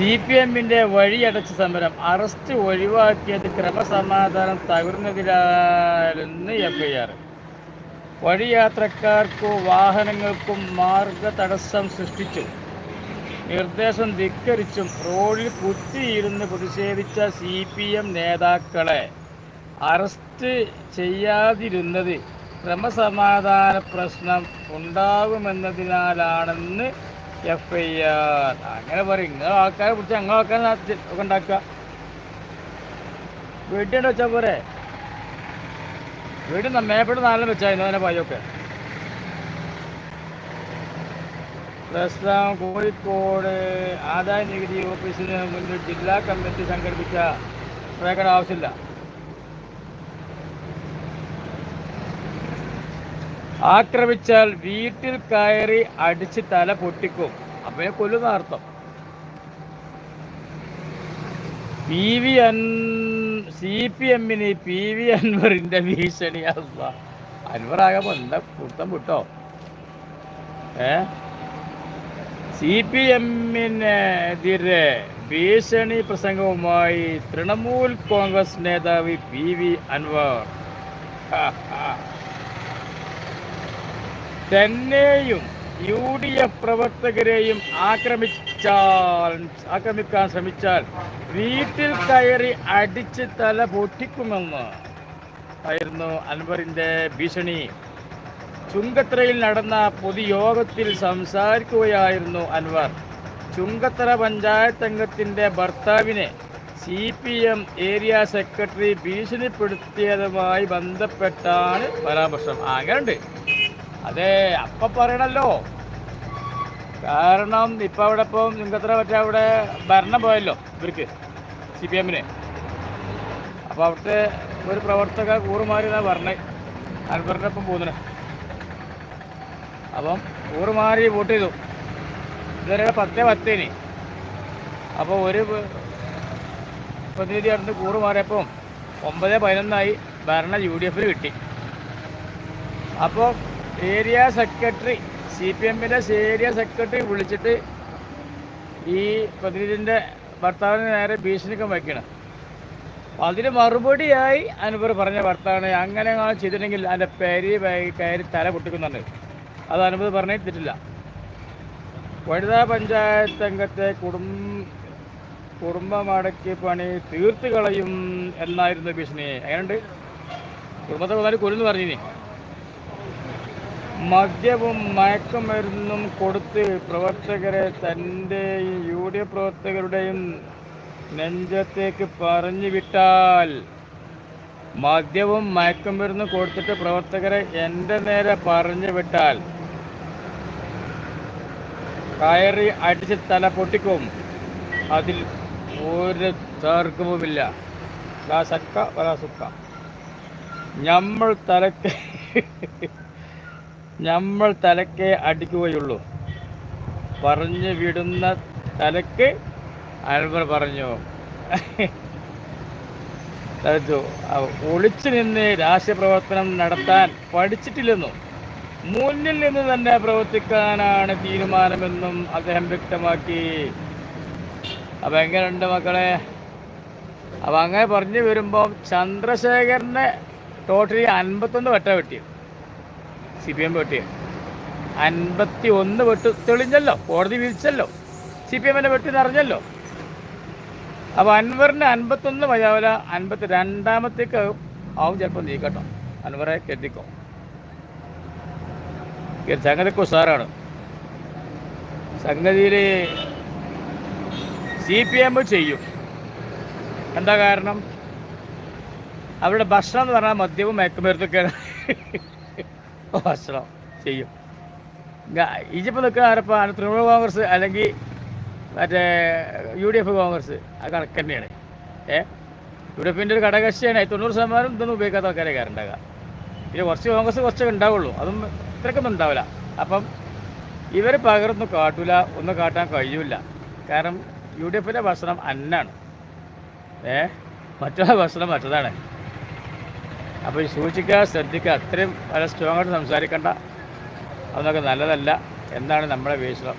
C P എമ്മിന്റെ വഴിയടച്ച സമരം. Arrest ഒഴിവാക്കിയത് ക്രമസമാധാനം തകർന്നതിലാലെന്ന് എഫ് ഐ ആർ വഴിയാത്രക്കാർക്കും വാഹനങ്ങൾക്കും മാർഗ തടസ്സം സൃഷ്ടിച്ചു. നിർദ്ദേശം ധിക്കരിച്ചും റോഡിൽ കുത്തിയിരുന്ന് പ്രതിഷേധിച്ച സി പി എം നേതാക്കളെ അറസ്റ്റ് ചെയ്യാതിരുന്നത് ക്രമസമാധാന പ്രശ്നം ഉണ്ടാകുമെന്നതിനാലാണെന്ന് എഫ് ഐ ആർ അങ്ങനെ പറയും. നിങ്ങൾ ആൾക്കാരെ പിടിച്ച് ഞങ്ങൾ ആൾക്കാരെ ഒക്കെ ഉണ്ടാക്കുക. വീട്ടിൽ വെച്ചാൽ പോരെ? വീട് മേപ്പെട്ട് നാലിലും വെച്ചാൽ ഇന്നലെ പായൊക്കെ. പ്രശ്നം കോഴിക്കോട് ആദായ നികുതി ഓഫീസിന് മുന്നിൽ ജില്ലാ കമ്മിറ്റി സംഘടിപ്പിച്ച പ്രേക്കട ആവശ്യമില്ല. ആക്രമിച്ചാൽ വീട്ടിൽ കയറി അടിച്ച് തല പൊട്ടിക്കും. അപ്പനെ കൊല്ലുന്ന അർത്ഥം. പി വി അൻ സി പി എമ്മിന് പി വി അൻവറിന്റെ ഭീഷണി. അൻവർ ആകുമ്പോൾ എന്താ കുത്തം വിട്ടോ? ഏ? സി പി എമ്മിനെതിരെ ഭീഷണി പ്രസംഗവുമായി തൃണമൂൽ കോൺഗ്രസ് നേതാവ് പി വി അൻവർ. തന്നെയും യു ഡി എഫ് പ്രവർത്തകരെയും ആക്രമിച്ചാൽ ആക്രമിക്കാൻ ശ്രമിച്ചാൽ വീട്ടിൽ കയറി അടിച്ച് തല പൊട്ടിക്കുമെന്ന് ആയിരുന്നു അൻവറിന്റെ ഭീഷണി. ചുങ്കത്തറയിൽ നടന്ന പൊതുയോഗത്തിൽ സംസാരിക്കുകയായിരുന്നു അൻവർ. ചുങ്കത്തറ പഞ്ചായത്ത് അംഗത്തിന്റെ ഭർത്താവിനെ C P M area secretary ഭീഷണിപ്പെടുത്തിയതുമായി ബന്ധപ്പെട്ടാണ് പരാമർശം. അങ്ങനെയുണ്ട്. അതെ അപ്പൊ പറയണല്ലോ. കാരണം ഇപ്പൊ അവിടെ ഇപ്പം എത്ര പറ്റ അവിടെ ഭരണം പോയല്ലോ ഇവർക്ക് സി പി എമ്മിന്. അപ്പോൾ അവിടുത്തെ ഒരു പ്രവർത്തക കൂറുമാറി എന്നാ പറഞ്ഞത് അൻവറിന്റെ ഒപ്പം പോകുന്നത് അപ്പം കൂറുമാറി വോട്ട് ചെയ്തു. ഇതുവരെ പത്തേ പത്തേനി. അപ്പോൾ ഒരു പ്രതിനിധി അടുത്ത് കൂറുമാറിയപ്പം ഒമ്പത് പതിനൊന്നായി ഭരണ യു ഡി എഫിൽ കിട്ടി. അപ്പോൾ ഏരിയ സെക്രട്ടറി സി പി എമ്മിന്റെ ഏരിയ സെക്രട്ടറി വിളിച്ചിട്ട് ഈ പ്രതിനിധിന്റെ ഭർത്താവിന് നേരെ ഭീഷണിക്കം വയ്ക്കണം. അതിന് മറുപടിയായി അനുപർ പറഞ്ഞ ഭർത്താവിന് അങ്ങനെ ചെയ്തിട്ടുണ്ടെങ്കിൽ അതിന്റെ പേര് കയറി തല പൊട്ടിക്കുന്നുണ്ട്. അത് അനുപത് പറഞ്ഞിട്ടില്ല വനിതാ പഞ്ചായത്ത് അംഗത്തെ കുടും കുടുംബമടക്കി പണി തീർത്ത് കളയും എന്നായിരുന്നു ഭീഷണി. എങ്ങനെയുണ്ട്? കുടുംബത്തെ കൊന്നാലും കൊല്ലുന്നു പറഞ്ഞിനി മദ്യവും മയക്കുമരുന്നും കൊടുത്ത് പ്രവർത്തകരെ തന്റെയും യു ഡി എഫ് പ്രവർത്തകരുടെയും നെഞ്ചത്തേക്ക് പറഞ്ഞു വിട്ടാൽ മദ്യവും മയക്കുമരുന്നും കൊടുത്തിട്ട് പ്രവർത്തകരെ എന്റെ നേരെ പറഞ്ഞു വിട്ടാൽ കയറി അടിച്ച് തല പൊട്ടിക്കും. അതിൽ ഒരു തർക്കവുമില്ല. സക്ക വലാ സുക്ക. നമ്മൾ തലക്ക് നമ്മൾ തലക്കെ അടിക്കുകയുള്ളൂ. പറഞ്ഞു വിടുന്ന തലക്ക് അൽബർ പറഞ്ഞു. ഒളിച്ചു നിന്ന് രാഷ്ട്രീയ പ്രവർത്തനം നടത്താൻ പഠിച്ചിട്ടില്ലെന്നും മുന്നിൽ നിന്ന് തന്നെ പ്രവർത്തിക്കാനാണ് തീരുമാനമെന്നും അദ്ദേഹം വ്യക്തമാക്കി. അപ്പം എങ്ങനെയുണ്ട് മക്കളെ? അപ്പം അങ്ങനെ പറഞ്ഞു വരുമ്പോൾ ചന്ദ്രശേഖരനെ ടോട്ടലി അൻപത്തൊന്ന് വെട്ട വെട്ടി. സി പി എം വെട്ടിയ അൻപത്തി ഒന്ന് വെട്ട് തെളിഞ്ഞല്ലോ കോടതി വിധിച്ചല്ലോ സി പി എമ്മിന്റെ വെട്ടി നിറഞ്ഞല്ലോ അപ്പോൾ അൻവറിന് അൻപത്തൊന്ന് മതിയാവില്ല അൻപത്തി രണ്ടാമത്തേക്ക് ആവും ചിലപ്പോൾ നീക്കട്ടോ അൻവറെ കെട്ടിക്കോ. സംഗതിക്ക് ഉഷാറാണ് സംഗതിയിൽ സി പി എം ചെയ്യും. എന്താ കാരണം? അവരുടെ ഭക്ഷണം എന്ന് പറഞ്ഞാൽ മദ്യവും മയക്കുമരുന്നൊക്കെയാണ്. ഭക്ഷണം ചെയ്യും. ഈജിപ്ത് നിൽക്കുന്ന ആരപ്പോൾ തൃണമൂൽ കോൺഗ്രസ് അല്ലെങ്കിൽ മറ്റേ യു ഡി എഫ് കോൺഗ്രസ്? ആ കണക്ക് തന്നെയാണ്. ഏ? യു ഡി എഫിന്റെ ഒരു ഘടകകക്ഷിയാണ്. തൊണ്ണൂറ് ശതമാനം ഇതൊന്നും ഉപയോഗിക്കാത്ത ആൾക്കാരെ കയറുണ്ടാകുക പിന്നെ കുറച്ച് കോൺഗ്രസ് കുറച്ചൊക്കെ ഉണ്ടാവുള്ളൂ. അതും ഇത്രക്കൊന്നും ഉണ്ടാവില്ല. അപ്പം ഇവർ പകർന്നു കാട്ടൂല ഒന്നും കാട്ടാൻ കഴിയില്ല. കാരണം യു ഡി എഫിന്റെ ഭക്ഷണം അന്നാണ്. ഏ? മറ്റുള്ള ഭക്ഷണം മറ്റതാണ്. അപ്പോൾ സൂക്ഷിക്കുക ശ്രദ്ധിക്കുക. അത്രയും വളരെ സ്ട്രോങ് ആയിട്ട് സംസാരിക്കേണ്ട. അതൊക്കെ നല്ലതല്ല. എന്നാണ് നമ്മുടെ വീക്ഷണം